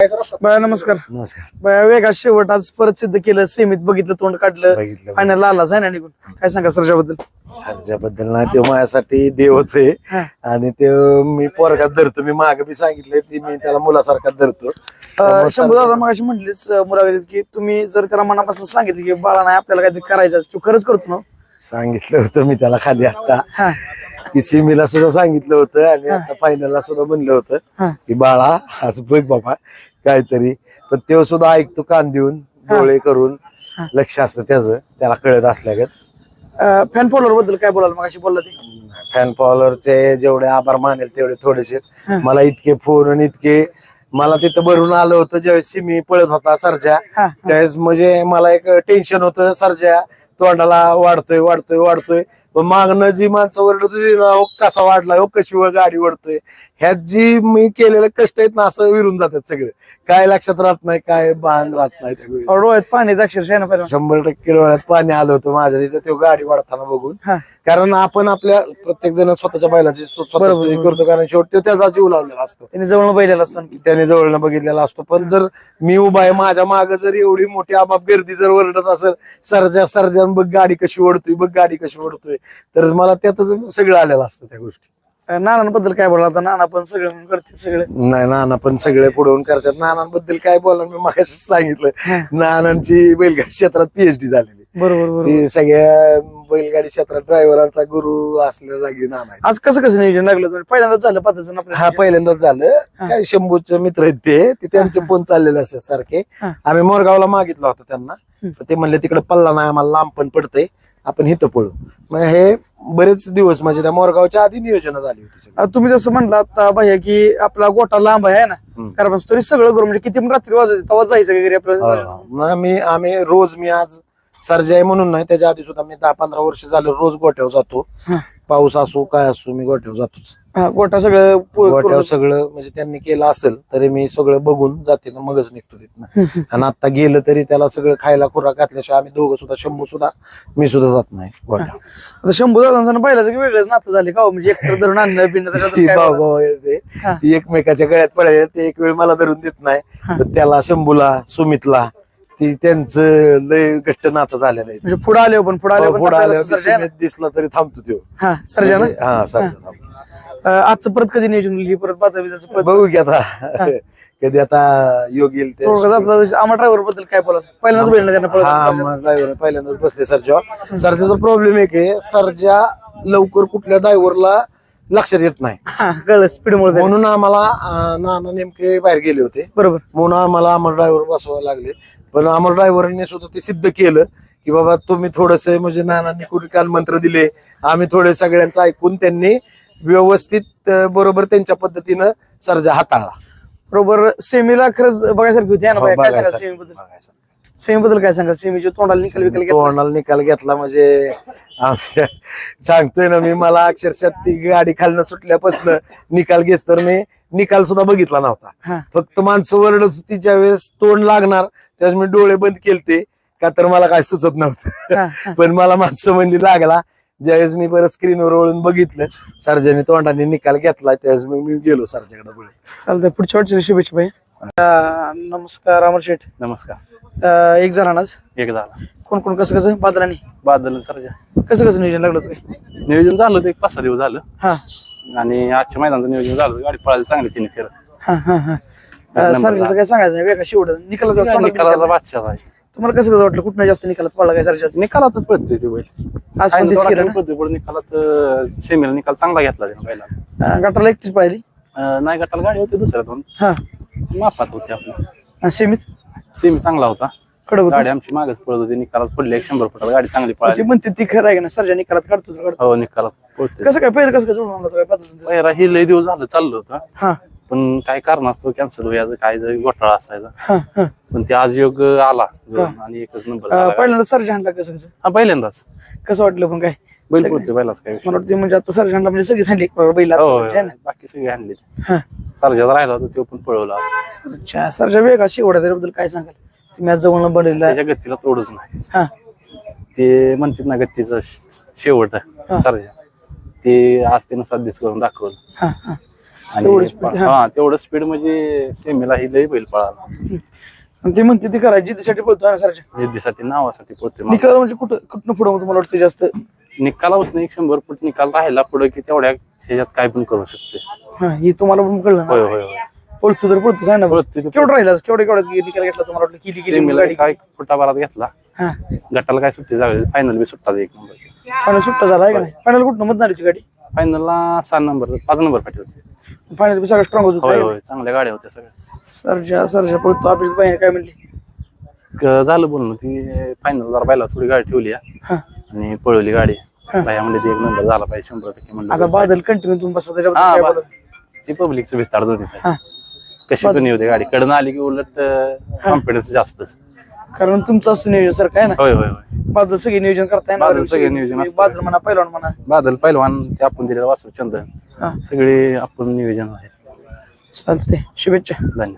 बाया नमस्कार. नमस्कार. बाया वेगा शेवट आज परत सिद्ध केलं सेमीत बघितलं तोंड काढलं बघितलं फायनल आलाच आहे ना निघून. काय सांगा सरच्याबद्दल सरच्याबद्दल ना तो माझ्यासाठी देवच आहे. आणि ते मी पोरगात धरतो मी मागे बी सांगितलंय ती मी त्याला मुलासारखा धरतो. त्यामुळे शंभू दादा म्हटलीच मुलाखतीत की तुम्ही जर त्याला मनापासून सांगितलं की बाळा नाही आपल्याला काहीतरी करायचं आहे, तू खरंच करतो ना? सांगितलं होतं मी त्याला खाली आता हा. की सिमीला सुद्धा सांगितलं होतं आणि आता फायनलला सुद्धा म्हणलं होतं हा. की बाळा आज बघ बाबा काहीतरी. पण ते सुद्धा ऐकतो कान देऊन डोळे करून लक्ष असतं त्याचं त्याला कळत असल्यागत. फॅन फॉलोअरबद्दल काय बोलाल? मग अशी बोलला ते. फॅन फॉलोअरचे जेवढे आभार मानेल तेवढे थोडेसे. मला इतके फोन आणि इतके मला तिथं भरून आलं होतं ज्यावेळेस मी पळत होता सरच्या हा, त्यावेळेस म्हणजे मला एक टेन्शन होतं सरच्या तोंडाला वाढतोय वाढतोय वाढतोय. पण मागणं जी माणसं ओरडत कसा वाढला हो कशी व गाडी ओढतोय. ह्यात जी मी केलेलं कष्ट आहेत ना असं विरून जातात सगळे. काय लक्षात राहत नाही काय भान राहत नाही. डोळ्यात पाणी अक्षरशः शंभर टक्के डोळ्यात पाणी आलं होतं माझ्या तिथं तो गाडी वाढताना बघून. कारण आपण आपल्या प्रत्येक जण स्वतःच्या बैलाची करतो कारण शेवटी तो त्याचा जीव लावलेला असतो. त्याने जवळ बैलेला असतो. त्याने जवळनं बघितलेला असतो. पण जर मी उभा आहे माझ्या माग जर एवढी मोठी आबाप गर्दी जर ओरडत असेल सरजा सरजन बघ गाडी कशी ओढतोय बघ गाडी कशी ओढतोय. तर मला त्यातच सगळं आलेलं असतं त्या गोष्टी. नानांबद्दल काय बोला आता? नाना पण सगळे म्हणून करते सगळे. नाही नाना पण सगळे पुढवून करतात. नानांबद्दल काय बोला मी मागाशी सांगितलं. नानांची बैलगाडी क्षेत्रात पीएचडी झालेली बरोबर बरोबर. ती सगळ्या बैलगाडी क्षेत्रात ड्रायव्हरांचा गुरु असल्या जागी नाना आहे. आज कसं कसं नियोजन लागलं तुम्ही पहिल्यांदाच झालं आपलं हा पहिल्यांदाच झालं. काय शंभूचे मित्र आहेत ते ते त्यांचे फोन चाललेले असतात सारखे. हा. आम्ही मोरगावला मागितला होता त्यांना. तर ते म्हणले तिकडे पल्ला नाही आम्हाला लांब पण पडतंय. आपण इथं पळू. मग हे बरेच दिवस म्हणजे त्या मोरगावच्या आधी नियोजन झाली होती सगळी. तुम्ही जसं म्हणलं आता भैया की आपला गोटा लांब आहे ना? हम्म. कारण तरी सगळं करू म्हणजे किती पण रात्री वाजत तेव्हा जायचं का घरी आपल्याला? हा. मग मी आम्ही रोज मी आज सर्जाई म्हणून नाही त्याच्या आधी सुद्धा मी दहा पंधरा वर्ष झालं रोज गोठ्यावर जातो हा. पाऊस असो काय असो मी गोठ्यावर जातोच हा, गोटा सगळं पु- करून- सगळं म्हणजे त्यांनी केलं असेल तरी मी सगळं बघून जाते ना मगच निघतो तिथनं आणि आता गेलं तरी त्याला सगळं खायला खुराक घातल्याशिवाय आम्ही दोघं सुद्धा शंभू सुद्धा मी सुद्धा जात नाही. आता शंभू दादांचं पहिल्याचं की वेगळंच नातं झाले का हो? म्हणजे एकतर धरून आणणं पिणं त्याच्यात ती काय भाऊ बोलायचं? भाऊ आहे ते. हा. ती एकमेकाच्या गळ्यात पडायला ते एक वेळ मला धरून देत नाही हा. त्याला शंभूला सुमितला ती त्यांचं लय घट्ट नातं झालेलं आहे. म्हणजे पुढे आले पण पुढे आले पुढे आल्यावर दिसला तरी थांबतो तो हा सर्जा ना म्हणजे- हा सरजा थांबतो. अं, आजचं परत कधी नियोजन? परत बाता बिजाचं परत? बघू की आता. कधी आता योग येईल ते. थोडं जाता आम्हा ड्रायव्हरबद्दल काय बोला पहिल्यांदाच भेटलं त्यांना हा ड्रायव्हर पहिल्यांदाच बसले सरजा. सरजाचा प्रॉब्लेम एक आहे सरजा लवकर कुठल्या ड्रायव्हरला लक्षात येत नाही कळलं स्पीड मुळे म्हणून आम्हाला अं, नाना नेमके बाहेर गेले होते बरोबर म्हणून आम्हाला अमर ड्रायव्हर बसवायला लागले पण अमर ड्रायव्हरने सुद्धा ते सिद्ध केलं की बाबा तुम्ही थोडस म्हणजे नानांनी कुणी काल मंत्र दिले आम्ही थोडे सगळ्यांचं ऐकून त्यांनी व्यवस्थित अं, बरोबर त्यांच्या पद्धतीनं सर्जा हाताळला बरोबर सेमीला खरंच बघायसारखी होती है ना हो, बाया? काय सांगाल बघायसारखी. सेमी बद्दल बघायचं. सेमी बद्दल काय सांगाल? सेमीच्या तोंडाला निकाल विकाल घेतला? तोंडाला निकाल घेतला म्हणजे आमच्या सांगतोय ना मी मला अक्षरशः ती गाडी खालनं सुटल्यापासून निकाल घेत तर मी निकाल सुद्धा बघितला नव्हता. फक्त माणसं वरडत होती ज्यावेळेस तोंड लागणार त्यावेळेस मी डोळे बंद केलते. का तर मला काय सुचत नव्हतं. हा, हा. पण मला माणसं म्हणली लागला. ज्यावेळेस मी परत स्क्रीनवर वळून बघितलं सर्जाने तोंडाने निकाल घेतला त्यावेळेस मग मी गेलो सरच्याकडे पुढे. चालतंय पुढच्या वाटची शुभेच्छा भाई. नमस्कार अमर शेठ. नमस्कार. अं, एक जण आज? एक झाला. कोण कोण कसं कसं? बादलानी? बादल सरजा. कसं कसं नियोजन लागलं होतं? काय नियोजन झालं होतं एक पाच सहा दिवस झालं. हा. आणि आजच्या मैदानाचं नियोजन झालं होतं. गाडी पळायला चांगली तिने फिर हा हा हा. सरजाचं काय सांगायचं नाही वेगळा शेवट निकालाच निकालाचा बादशाह आहे. तुम्हाला कसं कसं वाटलं? कुठनं जास्त निकालात पडला काय सरजाचं? निकालाच पळतोय ते बैल. आज पण तेच केलं ना पळतोय पण निकालात सेमीला निकाल चांगला घेतला त्यानं पहिला. अं, गटाला एकटीच पाहिली नाही गटाला गाडी होती दुसऱ्या दोन. हा. मापात होती आपली. आणि सेमीत? सेमी चांगला होता. गाडी आमची मागच पळत होती निकालात पडली एक शंभर फुटाला गाडी चांगली पळाली ती म्हणते ती खरं आहे का ना सरजा निकालात काढतो तर काढतो हो निकालात कसं काय? पहिलं कसं काय जुळून आणलं होतं काय? पद्धतीनं? पहिला ही लय दिवस झालं चाललं होतं. हा. पण काय कारण असतो कॅन्सल व्हायचं काय जरी घोटाळा असायचा. हा हा. पण ते आज योग आला जुळून आणि एकच नंबर अं. पहिल्यांदा सरजा आणला कसं कसं? हा पहिल्यांदाच. कसं वाटलं पण काय? बैल सगळे- पळतोय बैलाच काय विषय मला वाटतं म्हणजे आता सरजा आणला म्हणजे सगळी सांगली बैल आहे ना. बाकी सगळे आणले हा. सरजाचा राहिला होता तो पण पळवला अच्छा सरजा वेगळा शेवटा त्याबद्दल काय सांगाल? तुम्ही आज जवळ बनवलेला आहे त्याच्या गतीला तोडच नाही. हा. ते म्हणतात ना गतीचा शेवट आहे. सरजा. ते आज त्यानं साध्य करून दाखवलं. हा हा. तेवढी speed. हा. तेवढं स्पीड म्हणजे सेमीला ही लई बैल पळाला. आणि ते म्हणते ते करायची जिद्दीसाठी पळतो ना सरच्या जिद्दीसाठी नावासाठी पोहोचते निकाल म्हणजे कुठं कुठनं पुढं तुम्हाला वाटतं जास्त? निकालापासून एक शंभर फूट निकाल राहिला पुढे की तेवढ्या ह्याच्यात काय पण करू शकते. हा हे तुम्हाला पण कळलं होय ना? होय होय पळतो तर पळतो सांग ना बरं. पळतोय तो. केवढं राहिला केवढ्या केवढ्यात निकाल घेतला तुम्हाला वाटलं? किली किली सेमीला गाडी? काय फुटाभरात घेतला. हा. गटाला काय सुट्टी झाली? फायनल बी सुट्टा एक नंबर फायनल सुट्टा झाला आहे का नाही? फायनल कुठनं? मतदारीची गाडी? फायनलला सहा नंबर पाच नंबर फाटी होते. फायनल बी सगळं स्ट्रॉंग होत होय होतं होय चांगल्या गाड्या होत्या सगळ्या. सरजा सरजा पळतो. अभिजित बाई काय म्हणली? क- झालं बोलणं. ती फायनल जरा बायला थोडी गाडी ठेवली. हा. आणि पळवली गाडी. म्हणजे एक नंबर झाला पाहिजे शंभर टक्के म्हणलं आता बादल कंटिन्यू तुम्ही बसा त्याच्याबद्दल काय बा- बोलत ती पब्लिकचं भितार दोन्ही. हा. कशी पण येऊ दे गाडी. कडनं आली की उलट कॉन्फिडन्स जास्तच. कारण तुमचं असं नियोजन सर काय ना? होय होय होय. बादल सगळे नियोजन करताय ना? बादल सगळे नियोजन असतं. बादल म्हणा पहिलवान म्हणा. बादल पहिलवान ते आपण दिलेलं वासू चंदन हा. सगळे आपण नियोजन आहे. चालते शुभेच्छा. धन्यवाद.